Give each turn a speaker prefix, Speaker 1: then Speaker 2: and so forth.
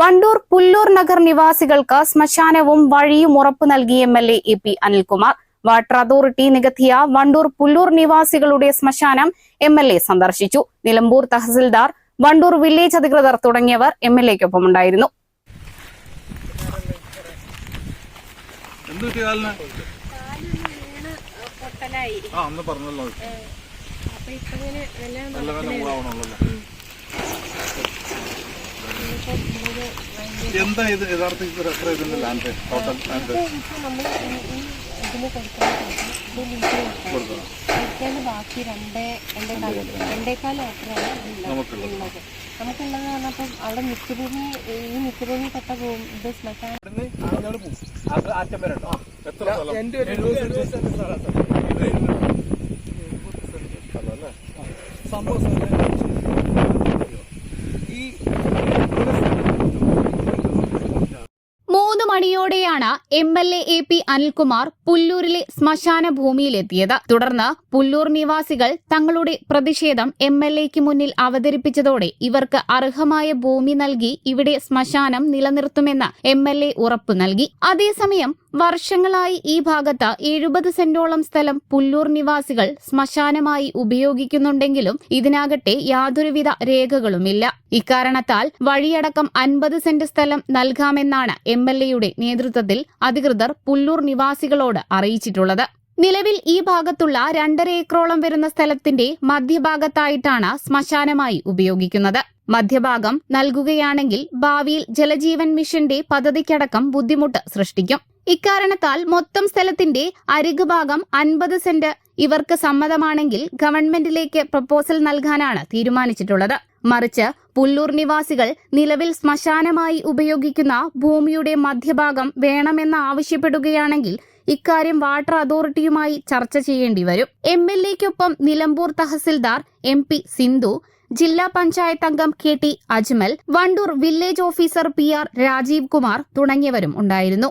Speaker 1: Wandoor Pullur Nagar നിവാസികൾക്ക് ശ്മശാനവും വഴിയും ഉറപ്പു നൽകി M L A A P Anilkumar. Water authority നികത്തിയ Wandoor Pullur നിവാസികളുടെ ശ്മശാനം എം എൽ എ സന്ദർശിച്ചു. നിലമ്പൂർ തഹസിൽദാർ വണ്ടൂർ വില്ലേജ് അധികൃതർ തുടങ്ങിയവർ എം എൽ എക്കൊപ്പം ഉണ്ടായിരുന്നു
Speaker 2: ആ അന്ന് പറഞ്ഞല്ലോ. നല്ല എന്താ ഇത് യഥാർത്ഥത്തിൽ ഇത് ഇതിന്റെ ലാൻഡ് ടോട്ടൽ ലാൻഡ് കൊടുക്കണം.
Speaker 3: ഇതിന് ബാക്കി രണ്ടേ രണ്ടേകാൽ രണ്ടേകാൽ ഏക്കറാണ്.
Speaker 2: നമുക്കുള്ളത്.
Speaker 3: നമുക്കുള്ളത് പറഞ്ഞപ്പം അവിടെ മിക്കഭൂമി ഈ മിക്കഭൂമി പെട്ട ഇത് ശ്മശാന
Speaker 2: എത്ര സ്ഥലം
Speaker 1: മൂന്ന് മണിയോടെയാണ് M L A A P Anilkumar പുല്ലൂരിലെ ശ്മശാന ഭൂമിയിലെത്തിയത് തുടർന്ന് പുല്ലൂർ നിവാസികൾ തങ്ങളുടെ പ്രതിഷേധം എം എൽ എക്ക് മുന്നിൽ അവതരിപ്പിച്ചതോടെ ഇവർക്ക് അർഹമായ ഭൂമി നൽകി ഇവിടെ ശ്മശാനം നിലനിർത്തുമെന്ന് എം എൽ എ ഉറപ്പു നൽകി. അതേസമയം വർഷങ്ങളായി ഈ ഭാഗത്ത് എഴുപത് സെന്റോളം സ്ഥലം പുല്ലൂർ നിവാസികൾ ശ്മശാനമായി ഉപയോഗിക്കുന്നുണ്ടെങ്കിലും ഇതിനാകട്ടെ യാതൊരുവിധ രേഖകളുമില്ല. ഇക്കാരണത്താൽ വഴിയടക്കം അൻപത് സെന്റ് സ്ഥലം നൽകാമെന്നാണ് എം എൽ എയുടെ നേതൃത്വത്തിൽ അധികൃതർ പുല്ലൂർ നിവാസികളോട് അറിയിച്ചിട്ടുള്ളത്. നിലവിൽ ഈ ഭാഗത്തുള്ള രണ്ടര ഏക്കറോളം വരുന്ന സ്ഥലത്തിന്റെ മധ്യഭാഗത്തായിട്ടാണ് ശ്മശാനമായി ഉപയോഗിക്കുന്നത്. മധ്യഭാഗം നൽകുകയാണെങ്കിൽ ഭാവിയിൽ ജലജീവൻ മിഷന്റെ പദ്ധതിക്കടക്കം ബുദ്ധിമുട്ട് സൃഷ്ടിക്കും. ഇക്കാരണത്താൽ മൊത്തം സ്ഥലത്തിന്റെ അരിക് ഭാഗം അൻപത് സെന്റ്. ഇവർക്ക് സമ്മതമാണെങ്കിൽ ഗവൺമെന്റിലേക്ക് പ്രപ്പോസൽ നൽകാനാണ് തീരുമാനിച്ചിട്ടുള്ളത്. മറിച്ച് പുല്ലൂർ നിവാസികൾ നിലവിൽ ശ്മശാനമായി ഉപയോഗിക്കുന്ന ഭൂമിയുടെ മധ്യഭാഗം വേണമെന്ന് ആവശ്യപ്പെടുകയാണെങ്കിൽ ഇക്കാര്യം വാട്ടർ അതോറിറ്റിയുമായി ചർച്ച ചെയ്യേണ്ടി വരും. എം എൽ എക്കൊപ്പം നിലമ്പൂർ തഹസിൽദാർ എം പി സിന്ധു ജില്ലാ പഞ്ചായത്ത് അംഗം K T Ajmal Wandoor village officer P R Rajeev Kumar തുടങ്ങിയവരും ഉണ്ടായിരുന്നു.